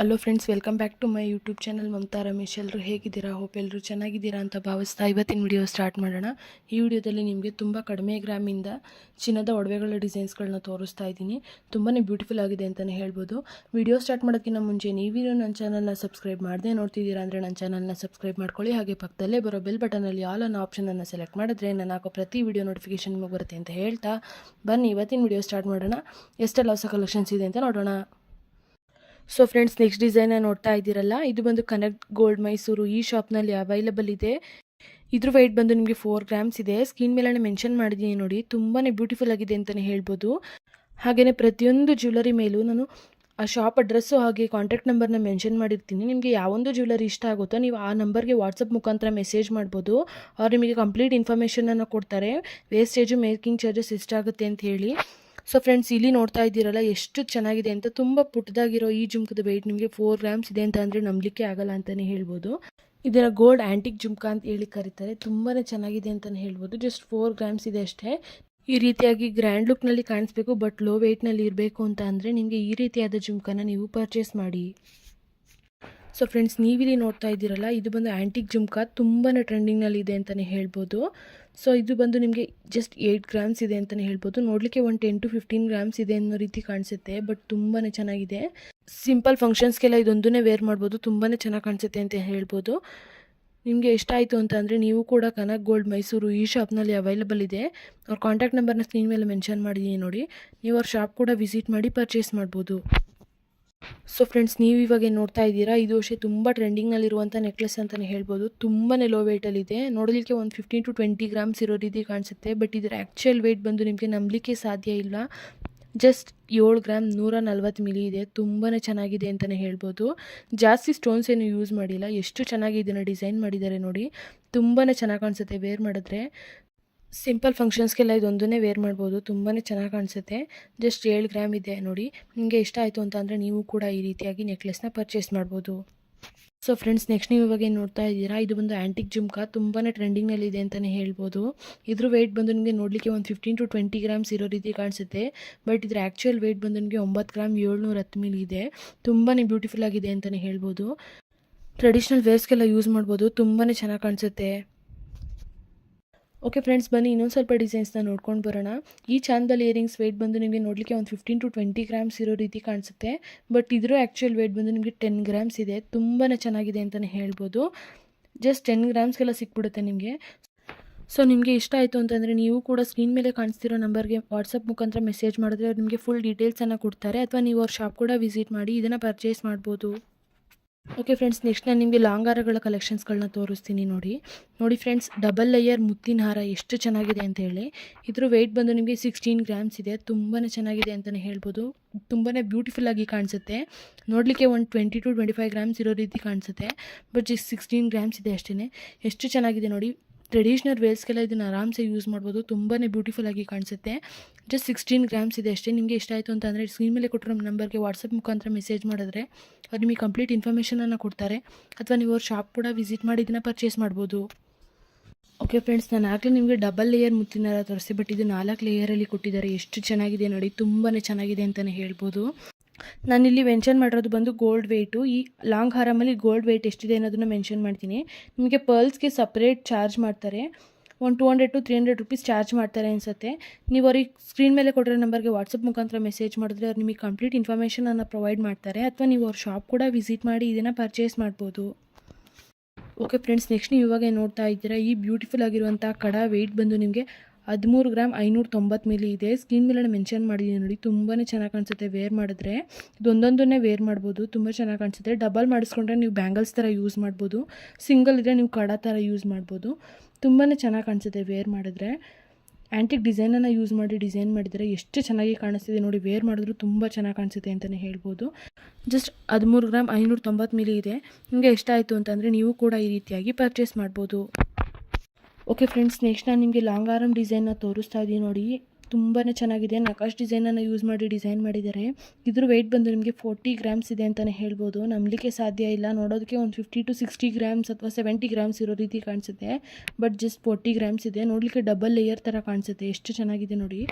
Hello friends welcome back to my YouTube channel Mamata Ramesh ಎಲ್ಲರೂ ಹೇಗಿದ್ದೀರಾ? Hope ಎಲ್ಲರೂ ಚೆನ್ನಾಗಿದ್ದೀರಾ ಅಂತ ಭಾವಿಸ್ತಾ ಇವತ್ತಿನ ವಿಡಿಯೋ ಸ್ಟಾರ್ಟ್ ಮಾಡೋಣ. ಈ ವಿಡಿಯೋದಲ್ಲಿ ನಿಮಗೆ ತುಂಬ ಕಡಿಮೆ ಗ್ರಾಮಿಂದ ಚಿನ್ನದ ಒಡವೆಗಳ ಡಿಸೈನ್ಸ್ಗಳನ್ನ ತೋರಿಸ್ತಾ ಇದ್ದೀನಿ. ತುಂಬಾ ಬ್ಯೂಟಿಫುಲ್ ಆಗಿದೆ ಅಂತಲೇ ಹೇಳ್ಬೋದು. ವಿಡಿಯೋ ಸ್ಟಾರ್ಟ್ ಮಾಡೋಕ್ಕಿಂತ ಮುಂಚೆ ನೀವಿರೋ ನನ್ನ ಚಾನಲ್ನ ಸಬ್ಸ್ಕ್ರೈಬ್ ಮಾಡದೆ ನೋಡ್ತಿದ್ದೀರಾ ಅಂದರೆ ನನ್ನ ಚಾನಲ್ನ ಸಬ್ಸ್ಕ್ರೈಬ್ ಮಾಡ್ಕೊಳ್ಳಿ. ಹಾಗೆ ಪಕ್ಕದಲ್ಲೇ ಬರೋ ಬೆಲ್ ಬಟನಲ್ಲಿ ಆಲ್ ಅನ್ನೋ ಆಪ್ಷನನ್ನು ಸೆಲೆಕ್ಟ್ ಮಾಡಿದ್ರೆ ನಾನು ಹಾಕೋ ಪ್ರತಿ ವಿಡಿಯೋ ನೋಟಿಫಿಕೇಷನ್ ನಿಮಗೆ ಬರುತ್ತೆ ಅಂತ ಹೇಳ್ತಾ ಬನ್ನಿ. ಇವತ್ತಿನ ವಿಡಿಯೋ ಸ್ಟಾರ್ಟ್ ಮಾಡೋಣ. ಎಷ್ಟೆಲ್ಲ ಹೊಸ ಕಲೆಕ್ಷನ್ಸ್ ಇದೆ ಅಂತ ನೋಡೋಣ. ಸೊ ಫ್ರೆಂಡ್ಸ್ ನೆಕ್ಸ್ಟ್ ಡಿಸೈನ್ ನೋಡ್ತಾ ಇದ್ದೀರಲ್ಲ, ಇದು ಬಂದು ಕನೆಕ್ಟ್ ಗೋಲ್ಡ್ ಮೈಸೂರು ಈ ಶಾಪ್ನಲ್ಲಿ ಅವೈಲಬಲ್ ಇದೆ. ಇದ್ರ ವೆಯ್ಟ್ ಬಂದು ನಿಮಗೆ ಫೋರ್ ಗ್ರಾಮ್ಸ್ ಇದೆ. ಸ್ಕ್ರೀನ್ ಮೇಲೆ ಮೆನ್ಷನ್ ಮಾಡಿದ್ದೀನಿ ನೋಡಿ ತುಂಬಾ ಬ್ಯೂಟಿಫುಲ್ ಆಗಿದೆ ಅಂತಲೇ ಹೇಳ್ಬೋದು. ಹಾಗೆಯೇ ಪ್ರತಿಯೊಂದು ಜ್ಯುವೆಲರಿ ಮೇಲೂ ನಾನು ಆ ಶಾಪ್ ಅಡ್ರೆಸ್ಸು ಹಾಗೆ ಕಾಂಟ್ಯಾಕ್ಟ್ ನಂಬರ್ನ ಮೆನ್ಷನ್ ಮಾಡಿರ್ತೀನಿ. ನಿಮಗೆ ಯಾವೊಂದು ಜ್ಯುವೆಲರಿ ಇಷ್ಟ ಆಗುತ್ತೋ ನೀವು ಆ ನಂಬರ್ಗೆ ವಾಟ್ಸಪ್ ಮುಖಾಂತರ ಮೆಸೇಜ್ ಮಾಡ್ಬೋದು. ಅವ್ರು ನಿಮಗೆ ಕಂಪ್ಲೀಟ್ ಇನ್ಫಾರ್ಮೇಷನನ್ನು ಕೊಡ್ತಾರೆ. ವೇಸ್ಟೇಜು ಮೇಕಿಂಗ್ ಚಾರ್ಜಸ್ ಎಷ್ಟಾಗುತ್ತೆ ಅಂತ ಹೇಳಿ. ಸೊ ಫ್ರೆಂಡ್ಸ್ ಇಲ್ಲಿ ನೋಡ್ತಾ ಇದ್ದೀರಲ್ಲ, ಎಷ್ಟು ಚೆನ್ನಾಗಿದೆ ಅಂತ ತುಂಬ ಪುಟ್ಟದಾಗಿರೋ ಈ ಜುಮ್ಕದ ವೆಯ್ಟ್ ನಿಮಗೆ ಫೋರ್ ಗ್ರಾಮ್ಸ್ ಇದೆ ಅಂತ ಅಂದರೆ ನಂಬಲಿಕ್ಕೆ ಆಗಲ್ಲ ಅಂತಲೇ ಹೇಳ್ಬೋದು. ಇದರ ಗೋಲ್ಡ್ ಆ್ಯಂಟಿಕ್ ಜುಮ್ಕಾ ಅಂತ ಹೇಳಿ ಕರೀತಾರೆ ತುಂಬಾ ಚೆನ್ನಾಗಿದೆ ಅಂತಲೇ ಹೇಳ್ಬೋದು. ಜಸ್ಟ್ ಫೋರ್ ಗ್ರಾಮ್ಸ್ ಇದೆ ಅಷ್ಟೇ. ಈ ರೀತಿಯಾಗಿ ಗ್ರ್ಯಾಂಡ್ ಲುಕ್ನಲ್ಲಿ ಕಾಣಿಸ್ಬೇಕು ಬಟ್ ಲೋ ವೆಯ್ಟ್ನಲ್ಲಿ ಇರಬೇಕು ಅಂತ ಅಂದರೆ ನಿಮಗೆ ಈ ರೀತಿಯಾದ ಜುಮ್ಕನ ನೀವು ಪರ್ಚೇಸ್ ಮಾಡಿ. ಸೊ ಫ್ರೆಂಡ್ಸ್ ನೀವಿಲ್ಲಿ ನೋಡ್ತಾ ಇದ್ದೀರಲ್ಲ, ಇದು ಬಂದು ಆ್ಯಂಟಿಕ್ ಜುಮ್ಕಾ ತುಂಬಾ ಟ್ರೆಂಡಿಂಗ್ನಲ್ಲಿ ಇದೆ ಅಂತಲೇ ಹೇಳ್ಬೋದು. ಸೊ ಇದು ಬಂದು ನಿಮಗೆ ಜಸ್ಟ್ ಏಯ್ಟ್ ಗ್ರಾಮ್ಸ್ ಇದೆ ಅಂತಲೇ ಹೇಳ್ಬೋದು. ನೋಡಲಿಕ್ಕೆ ಒಂದು ಟೆನ್ ಟು ಫಿಫ್ಟೀನ್ ಗ್ರಾಮ್ಸ್ ಇದೆ ಅನ್ನೋ ರೀತಿ ಕಾಣಿಸುತ್ತೆ ಬಟ್ ತುಂಬಾ ಚೆನ್ನಾಗಿದೆ. ಸಿಂಪಲ್ ಫಂಕ್ಷನ್ಸ್ಗೆಲ್ಲ ಇದೊಂದನ್ನೇ ವೇರ್ ಮಾಡ್ಬೋದು ತುಂಬಾ ಚೆನ್ನಾಗಿ ಕಾಣಿಸುತ್ತೆ ಅಂತ ಹೇಳ್ಬೋದು. ನಿಮಗೆ ಇಷ್ಟ ಆಯಿತು ಅಂತ ನೀವು ಕೂಡ ಕನಕ್ ಗೋಲ್ಡ್ ಮೈಸೂರು ಈ ಶಾಪ್ನಲ್ಲಿ ಅವೈಲಬಲ್ ಇದೆ. ಅವ್ರ ಕಾಂಟ್ಯಾಕ್ಟ್ ನಂಬರ್ನ ಸ್ಕ್ರೀನ್ ಮೇಲೆ ಮೆನ್ಷನ್ ಮಾಡಿದ್ದೀನಿ ನೋಡಿ. ನೀವು ಅವ್ರ ಶಾಪ್ ಕೂಡ ವಿಸಿಟ್ ಮಾಡಿ ಪರ್ಚೇಸ್ ಮಾಡ್ಬೋದು. ಸೊ ಫ್ರೆಂಡ್ಸ್ ನೀವು ಇವಾಗ ನೋಡ್ತಾ ಇದ್ದೀರಾ? ಇದು ಅಷ್ಟೇ ತುಂಬ ಟ್ರೆಂಡಿಂಗ್ನಲ್ಲಿರುವಂಥ ನೆಕ್ಲೆಸ್ ಅಂತಲೇ ಹೇಳ್ಬೋದು. ತುಂಬಾ ಲೋ ವೆಯ್ಟಲ್ಲಿದೆ ನೋಡಲಿಕ್ಕೆ ಒಂದು ಫಿಫ್ಟೀನ್ ಟು ಟ್ವೆಂಟಿ ಗ್ರಾಮ್ಸ್ ಇರೋ ರೀತಿ ಕಾಣಿಸುತ್ತೆ. ಬಟ್ ಇದರ ಆ್ಯಕ್ಚುಯಲ್ ವೆಯ್ಟ್ ಬಂದು ನಿಮಗೆ ನಂಬಲಿಕ್ಕೆ ಸಾಧ್ಯ ಇಲ್ಲ. ಜಸ್ಟ್ ಏಳು ಗ್ರಾಮ್ ನೂರ ನಲ್ವತ್ತು ಮಿಲಿ ಇದೆ. ತುಂಬಾ ಚೆನ್ನಾಗಿದೆ ಅಂತಲೇ ಹೇಳ್ಬೋದು. ಜಾಸ್ತಿ ಸ್ಟೋನ್ಸ್ ಏನು ಯೂಸ್ ಮಾಡಿಲ್ಲ. ಎಷ್ಟು ಚೆನ್ನಾಗಿ ಇದನ್ನು ಡಿಸೈನ್ ಮಾಡಿದ್ದಾರೆ ನೋಡಿ. ತುಂಬಾ ಚೆನ್ನಾಗಿ ಕಾಣಿಸುತ್ತೆ ವೇರ್ ಮಾಡಿದ್ರೆ. ಸಿಂಪಲ್ ಫಂಕ್ಷನ್ಸ್ಗೆಲ್ಲ ಇದೊಂದನ್ನೇ ವೇರ್ ಮಾಡ್ಬೋದು. ತುಂಬಾ ಚೆನ್ನಾಗಿ ಕಾಣಿಸುತ್ತೆ. ಜಸ್ಟ್ ಏಳು ಗ್ರಾಮ್ ಇದೆ ನೋಡಿ. ನಿಮಗೆ ಇಷ್ಟ ಆಯಿತು ಅಂತ ಅಂದರೆ ನೀವು ಕೂಡ ಈ ರೀತಿಯಾಗಿ ನೆಕ್ಲೆಸ್ನ ಪರ್ಚೇಸ್ ಮಾಡ್ಬೋದು. ಸೊ ಫ್ರೆಂಡ್ಸ್ ನೆಕ್ಸ್ಟ್ ನೀವು ಇವಾಗ ಏನು ನೋಡ್ತಾ ಇದ್ದೀರಾ? ಇದು ಬಂದು ಆ್ಯಂಟಿಕ್ ಜುಮ್ಕಾ. ತುಂಬಾ ಟ್ರೆಂಡಿಂಗ್ನಲ್ಲಿದೆ ಅಂತಲೇ ಹೇಳ್ಬೋದು. ಇದ್ರ ವೆಯ್ಟ್ ಬಂದು ನಿಮಗೆ ನೋಡಲಿಕ್ಕೆ ಒಂದು ಫಿಫ್ಟೀನ್ ಟು ಟ್ವೆಂಟಿ ಗ್ರಾಮ್ಸ್ ಇರೋ ರೀತಿ ಕಾಣಿಸುತ್ತೆ. ಬಟ್ ಇದ್ರ ಆ್ಯಕ್ಚುಯಲ್ ವೆಯ್ಟ್ ಬಂದು ನಿಮಗೆ ಒಂಬತ್ತು ಗ್ರಾಮ್ ಏಳ್ನೂರ ಹತ್ತು ಮಿಲ್ ಇದೆ. ತುಂಬಾ ಬ್ಯೂಟಿಫುಲ್ ಆಗಿದೆ ಅಂತಲೇ ಹೇಳ್ಬೋದು. ಟ್ರೆಡಿಷ್ನಲ್ ವೇರ್ಸ್ಗೆಲ್ಲ ಯೂಸ್ ಮಾಡ್ಬೋದು. ತುಂಬಾ ಚೆನ್ನಾಗಿ ಕಾಣಿಸುತ್ತೆ. ಓಕೆ ಫ್ರೆಂಡ್ಸ್ ಬನ್ನಿ, ಇನ್ನೊಂದು ಸ್ವಲ್ಪ ಡಿಸೈನ್ಸ್ನ ನೋಡ್ಕೊಂಡು ಬರೋಣ. ಈ ಚಾಂದಲ್ ಇಯರಿಂಗ್ಸ್ ವೇಟ್ ಬಂದು ನಿಮಗೆ ನೋಡಲಿಕ್ಕೆ ಒಂದು ಫಿಫ್ಟೀನ್ ಟು ಟ್ವೆಂಟಿ ಗ್ರಾಮ್ಸ್ ಇರೋ ರೀತಿ ಕಾಣಿಸುತ್ತೆ. ಬಟ್ ಇದ್ರೂ ಆ್ಯಕ್ಚುಯಲ್ ವೇಟ್ ಬಂದು ನಿಮಗೆ ಟೆನ್ ಗ್ರಾಮ್ಸ್ ಇದೆ. ತುಂಬಾ ಚೆನ್ನಾಗಿದೆ ಅಂತಲೇ ಹೇಳ್ಬೋದು. ಜಸ್ಟ್ ಟೆನ್ ಗ್ರಾಮ್ಸ್ಗೆಲ್ಲ ಸಿಕ್ಬಿಡುತ್ತೆ ನಿಮಗೆ. ಸೊ ನಿಮಗೆ ಇಷ್ಟ ಆಯಿತು ಅಂತಂದರೆ ನೀವು ಕೂಡ ಸ್ಕ್ರೀನ್ ಮೇಲೆ ಕಾಣಿಸ್ತಿರೋ ನಂಬರ್ಗೆ ವಾಟ್ಸಪ್ ಮುಖಾಂತರ ಮೆಸೇಜ್ ಮಾಡಿದ್ರೆ ಅವ್ರು ನಿಮಗೆ ಫುಲ್ ಡೀಟೇಲ್ಸನ್ನು ಕೊಡ್ತಾರೆ. ಅಥವಾ ನೀವು ಅವ್ರ ಶಾಪ್ ಕೂಡ ವಿಸಿಟ್ ಮಾಡಿ ಇದನ್ನು ಪರ್ಚೇಸ್ ಮಾಡ್ಬೋದು. ಓಕೆ ಫ್ರೆಂಡ್ಸ್ ನೆಕ್ಸ್ಟ್ ನಾನು ನಿಮಗೆ ಲಾಂಗ್ ಹಾರಗಳ ಕಲೆಕ್ಷನ್ಸ್ಗಳನ್ನ ತೋರಿಸ್ತೀನಿ ನೋಡಿ. ನೋಡಿ ಫ್ರೆಂಡ್ಸ್ ಡಬಲ್ ಲೇಯರ್ ಮುತ್ತಿನ ಹಾರ ಎಷ್ಟು ಚೆನ್ನಾಗಿದೆ ಅಂತ ಹೇಳಿ. ಇದ್ರ ವೆಯ್ಟ್ ಬಂದು ನಿಮಗೆ ಸಿಕ್ಸ್ಟೀನ್ ಗ್ರಾಮ್ಸ್ ಇದೆ. ತುಂಬಾ ಚೆನ್ನಾಗಿದೆ ಅಂತಲೇ ಹೇಳ್ಬೋದು. ತುಂಬಾ ಬ್ಯೂಟಿಫುಲ್ ಆಗಿ ಕಾಣಿಸುತ್ತೆ. ನೋಡಲಿಕ್ಕೆ ಒಂದು twenty to twenty five grams ಇರೋ ರೀತಿ ಕಾಣಿಸುತ್ತೆ. ಬಟ್ ಸಿಕ್ಸ್ಟೀನ್ ಗ್ರಾಮ್ಸ್ ಇದೆ ಅಷ್ಟೇ ಎಷ್ಟು ಚೆನ್ನಾಗಿದೆ ನೋಡಿ. ಟ್ರೆಡಿಷ್ನಲ್ ವೇರ್ಸ್ಗೆಲ್ಲ ಇದನ್ನು ಆರಾಮ್ಸೆ ಯೂಸ್ ಮಾಡ್ಬೋದು. ತುಂಬಾ ಬ್ಯೂಟಿಫುಲ್ ಆಗಿ ಕಾಣಿಸುತ್ತೆ. ಜಸ್ಟ್ ಸಿಕ್ಸ್ಟೀನ್ ಗ್ರಾಮ್ಸ್ ಇದೆ ಅಷ್ಟೇ. ನಿಮಗೆ ಇಷ್ಟ ಆಯಿತು ಅಂತ ಸ್ಕ್ರೀನ್ ಮೇಲೆ ಕೊಟ್ಟಿರೋ ನಂಬರ್ಗೆ ವಾಟ್ಸಪ್ ಮುಖಾಂತರ ಮೆಸೇಜ್ ಮಾಡಿದ್ರೆ ಅವ್ರು ನಿಮಗೆ ಕಂಪ್ಲೀಟ್ ಇನ್ಫಾರ್ಮೇಷನನ್ನು ಕೊಡ್ತಾರೆ. ಅಥವಾ ನೀವು ಅವ್ರ ಶಾಪ್ ಕೂಡ ವಿಸಿಟ್ ಮಾಡಿ ಇದನ್ನು ಪರ್ಚೇಸ್ ಮಾಡ್ಬೋದು. ಓಕೆ ಫ್ರೆಂಡ್ಸ್ ನಾನು ಆಗಲೇ ನಿಮಗೆ ಡಬಲ್ ಲೇಯರ್ ಮುತ್ತಿನಾರ ತೋರಿಸಿ ಬಟ್ ಇದು ನಾಲ್ಕು ಲೇಯರಲ್ಲಿ ಕೊಟ್ಟಿದ್ದಾರೆ. ಎಷ್ಟು ಚೆನ್ನಾಗಿದೆ ನೋಡಿ. ತುಂಬಾ ಚೆನ್ನಾಗಿದೆ ಅಂತಲೇ ಹೇಳ್ಬೋದು. ನಾನಿಲ್ಲಿ ಮೆನ್ಷನ್ ಮಾಡಿರೋದು ಬಂದು ಗೋಲ್ಡ್ ವೆಯ್ಟು ಈ ಲಾಂಗ್ ಹಾರಮಲ್ಲಿ ಗೋಲ್ಡ್ ವೆಯ್ಟ್ ಎಷ್ಟಿದೆ ಅನ್ನೋದನ್ನು ಮೆನ್ಷನ್ ಮಾಡ್ತೀನಿ. ನಿಮಗೆ ಪರ್ಲ್ಸ್ಗೆ ಸಪ್ರೇಟ್ ಚಾರ್ಜ್ ಮಾಡ್ತಾರೆ. ಒಂದು two hundred to three hundred rupees charge ಮಾಡ್ತಾರೆ ಅನಿಸುತ್ತೆ. ನೀವು ಅವ್ರಿಗೆ ಸ್ಕ್ರೀನ್ ಮೇಲೆ ಕೊಟ್ಟಿರೋ ನಂಬರ್ಗೆ ವಾಟ್ಸಪ್ ಮುಖಾಂತರ ಮೆಸೇಜ್ ಮಾಡಿದ್ರೆ ಅವ್ರು ನಿಮಗೆ ಕಂಪ್ಲೀಟ್ ಇನ್ಫಾರ್ಮೇಷನನ್ನು ಪ್ರೊವೈಡ್ ಮಾಡ್ತಾರೆ. ಅಥವಾ ನೀವು ಅವ್ರ ಶಾಪ್ ಕೂಡ ವಿಸಿಟ್ ಮಾಡಿ ಇದನ್ನು ಪರ್ಚೇಸ್ ಮಾಡ್ಬೋದು. ಓಕೆ ಫ್ರೆಂಡ್ಸ್ ನೆಕ್ಸ್ಟ್ ನೀವು ಇವಾಗ ನೋಡ್ತಾ ಇದ್ದೀರಾ ಈ ಬ್ಯೂಟಿಫುಲ್ ಆಗಿರುವಂಥ ಕಡ ವೆಯ್ಟ್ ಬಂದು ನಿಮಗೆ ಹದಿಮೂರು ಗ್ರಾಮ್ ಐನೂರ ತೊಂಬತ್ತು ಮಿಲಿ ಇದೆ. ಸ್ಕಿನ್ ಮೇಲೆ ಮೆನ್ಷನ್ ಮಾಡಿದ್ದೀನಿ ನೋಡಿ ತುಂಬಾ ಚೆನ್ನಾಗಿ ಕಾಣಿಸುತ್ತೆ ವೇರ್ ಮಾಡಿದ್ರೆ. ಇದೊಂದೊಂದನ್ನೇ ವೇರ್ ಮಾಡ್ಬೋದು, ತುಂಬ ಚೆನ್ನಾಗಿ ಕಾಣಿಸುತ್ತೆ. ಡಬಲ್ ಮಾಡಿಸ್ಕೊಂಡ್ರೆ ನೀವು ಬ್ಯಾಂಗಲ್ಸ್ ಥರ ಯೂಸ್ ಮಾಡ್ಬೋದು. ಸಿಂಗಲ್ ಇದ್ದರೆ ನೀವು ಕಡ ಥರ ಯೂಸ್ ಮಾಡ್ಬೋದು. ತುಂಬಾ ಚೆನ್ನಾಗಿ ಕಾಣಿಸುತ್ತೆ ವೇರ್ ಮಾಡಿದ್ರೆ. ಆ್ಯಂಟಿಕ್ ಡಿಸೈನನ್ನು ಯೂಸ್ ಮಾಡಿ ಡಿಸೈನ್ ಮಾಡಿದರೆ ಎಷ್ಟು ಚೆನ್ನಾಗಿ ಕಾಣಿಸ್ತಿದೆ ನೋಡಿ ವೇರ್ ಮಾಡಿದ್ರು ತುಂಬ ಚೆನ್ನಾಗಿ ಕಾಣಿಸುತ್ತೆ ಅಂತಲೇ ಹೇಳ್ಬೋದು. ಜಸ್ಟ್ ಹದಿಮೂರು ಗ್ರಾಮ್ ಐನೂರ ತೊಂಬತ್ತು ಮಿಲಿ ಇದೆ. ನಿಮಗೆ ಇಷ್ಟ ಆಯಿತು ಅಂತಂದರೆ ನೀವು ಕೂಡ ಈ ರೀತಿಯಾಗಿ ಪರ್ಚೇಸ್ ಮಾಡ್ಬೋದು. ಓಕೆ ಫ್ರೆಂಡ್ಸ್ ನೆಕ್ಸ್ಟ್ ನಾನು ನಿಮಗೆ ಲಾಂಗ್ ಆರಮ್ ಡಿಸೈನ್ನ ತೋರಿಸ್ತಾ ಇದ್ದೀನಿ ನೋಡಿ. ತುಂಬಾ ಚೆನ್ನಾಗಿದೆ. ನಕಾಶ್ ಡಿಸೈನನ್ನು ಯೂಸ್ ಮಾಡಿ ಡಿಸೈನ್ ಮಾಡಿದ್ದಾರೆ. ಇದ್ರ ವೆಯ್ಟ್ ಬಂದು ನಿಮಗೆ ಫೋರ್ಟಿ ಗ್ರಾಮ್ಸ್ ಇದೆ ಅಂತಲೇ ಹೇಳ್ಬೋದು. ನಂಬಲಿಕ್ಕೆ ಸಾಧ್ಯ ಇಲ್ಲ. ನೋಡೋದಕ್ಕೆ ಒಂದು ಫಿಫ್ಟಿ ಟು ಸಿಕ್ಸ್ಟಿ ಗ್ರಾಮ್ಸ್ ಅಥವಾ ಸೆವೆಂಟಿ ಗ್ರಾಮ್ಸ್ ಇರೋ ರೀತಿ ಕಾಣಿಸುತ್ತೆ. ಬಟ್ ಜಸ್ಟ್ ಫೋರ್ಟಿ ಗ್ರಾಮ್ಸ್ ಇದೆ. ನೋಡಲಿಕ್ಕೆ ಡಬಲ್ ಲೇಯರ್ ಥರ ಕಾಣಿಸುತ್ತೆ. ಎಷ್ಟು ಚೆನ್ನಾಗಿದೆ ನೋಡಿ.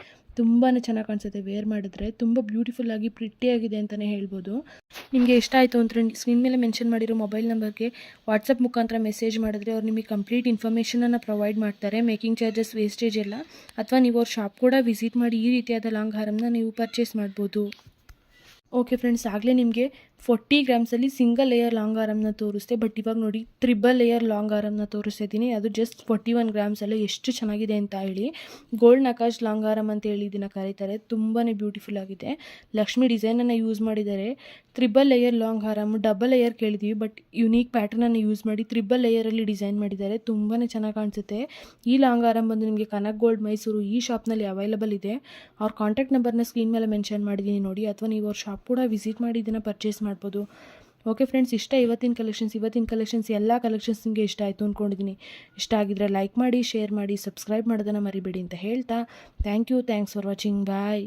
ತುಂಬಾ ಚೆನ್ನಾಗಿ ಕಾಣಿಸುತ್ತೆ ವೇರ್ ಮಾಡಿದ್ರೆ. ತುಂಬ ಬ್ಯೂಟಿಫುಲ್ ಆಗಿ ಪ್ರಿಟ್ಟಿಯಾಗಿದೆ ಅಂತಲೇ ಹೇಳ್ಬೋದು. ನಿಮಗೆ ಇಷ್ಟ ಆಯಿತು ಅಂದರೆ ಸ್ಕ್ರೀನ್ ಮೇಲೆ ಮೆನ್ಷನ್ ಮಾಡಿರೋ ಮೊಬೈಲ್ ನಂಬರ್ಗೆ ವಾಟ್ಸಪ್ ಮುಖಾಂತರ ಮೆಸೇಜ್ ಮಾಡಿದ್ರೆ ಅವ್ರು ನಿಮಗೆ ಕಂಪ್ಲೀಟ್ ಇನ್ಫಾರ್ಮೇಷನನ್ನು ಪ್ರೊವೈಡ್ ಮಾಡ್ತಾರೆ. ಮೇಕಿಂಗ್ ಚಾರ್ಜಸ್ ವೇಸ್ಟೇಜ್ ಎಲ್ಲ. ಅಥವಾ ನೀವು ಅವ್ರ ಶಾಪ್ ಕೂಡ ವಿಸಿಟ್ ಮಾಡಿ ಈ ರೀತಿಯಾದ ಲಾಂಗ್ ಹಾರಮ್ನ ನೀವು ಪರ್ಚೇಸ್ ಮಾಡ್ಬೋದು. ಓಕೆ ಫ್ರೆಂಡ್ಸ್ ಆಗಲೇ ನಿಮಗೆ ಫೋರ್ಟಿ ಗ್ರಾಮ್ಸಲ್ಲಿ ಸಿಂಗಲ್ ಲೇಯರ್ ಲಾಂಗ್ ಆರಮ್ನ ತೋರಿಸ್ದೆ, ಬಟ್ ಇವಾಗ ನೋಡಿ ತ್ರಿಬಲ್ ಲೇಯರ್ ಲಾಂಗ್ ಆರಮ್ನ ತೋರಿಸ್ತಿದ್ದೀನಿ ಅದು ಜಸ್ಟ್ ಫೋರ್ಟಿ ಒನ್ ಗ್ರಾಮ್ಸಲ್ಲೇ ಎಷ್ಟು ಚೆನ್ನಾಗಿದೆ ಅಂತ ಹೇಳಿ ಗೋಲ್ಡ್ ನಕಾಶ್ ಲಾಂಗ್ ಆರಮ್ ಅಂತ ಹೇಳಿ ಇದನ್ನು ಕರೀತಾರೆ. ತುಂಬಾ ಬ್ಯೂಟಿಫುಲ್ ಆಗಿದೆ. ಲಕ್ಷ್ಮಿ ಡಿಸೈನನ್ನು ಯೂಸ್ ಮಾಡಿದ್ದಾರೆ. ತ್ರಿಬಲ್ ಲೇಯರ್ ಲಾಂಗ್ ಹಾರಮ್ ಡಬಲ್ ಲೇಯರ್ ಕೇಳಿದ್ದೀವಿ ಬಟ್ ಯುನೀಕ್ ಪ್ಯಾಟರ್ನನ್ನು ಯೂಸ್ ಮಾಡಿ ತ್ರಿಬಲ್ ಲೇಯರಲ್ಲಿ ಡಿಸೈನ್ ಮಾಡಿದ್ದಾರೆ. ತುಂಬಾ ಚೆನ್ನಾಗಿ ಕಾಣಿಸುತ್ತೆ. ಈ ಲಾಂಗ್ ಆರಮ್ ಬಂದು ನಿಮಗೆ ಕನಕ್ ಗೋಲ್ಡ್ ಮೈಸೂರು ಈ ಶಾಪ್ನಲ್ಲಿ ಅವೈಲಬಲ್ ಇದೆ. ಅವ್ರ ಕಾಂಟ್ಯಾಕ್ಟ್ ನಂಬರ್ನ ಸ್ಕ್ರೀನ್ ಮೇಲೆ ಮೆನ್ಷನ್ ಮಾಡಿದ್ದೀನಿ ನೋಡಿ, ಅಥವಾ ನೀವು ಅವ್ರ ಶಾಪ್ ಕೂಡ ವಿಸಿಟ್ ಮಾಡಿ ಇದನ್ನು ಪರ್ಚೇಸ್ ಮಾಡ್ಬೋದು. ಓಕೆ ಫ್ರೆಂಡ್ಸ್ ಇಷ್ಟ ಇವತ್ತಿನ ಕಲೆಕ್ಷನ್ಸ್ ಇವತ್ತಿನ ಕಲೆಕ್ಷನ್ಸ್ ಎಲ್ಲ ಕಲೆಕ್ಷನ್ಸ್ ನಿಮಗೆ ಇಷ್ಟ ಆಯಿತು ಅಂದ್ಕೊಂಡಿದ್ದೀನಿ ಇಷ್ಟ ಆಗಿದ್ರೆ ಲೈಕ್ ಮಾಡಿ ಶೇರ್ ಮಾಡಿ ಸಬ್ಸ್ಕ್ರೈಬ್ ಮಾಡೋದನ್ನು ಮರಿಬೇಡಿ ಅಂತ ಹೇಳ್ತಾ. Thank you thanks for watching bye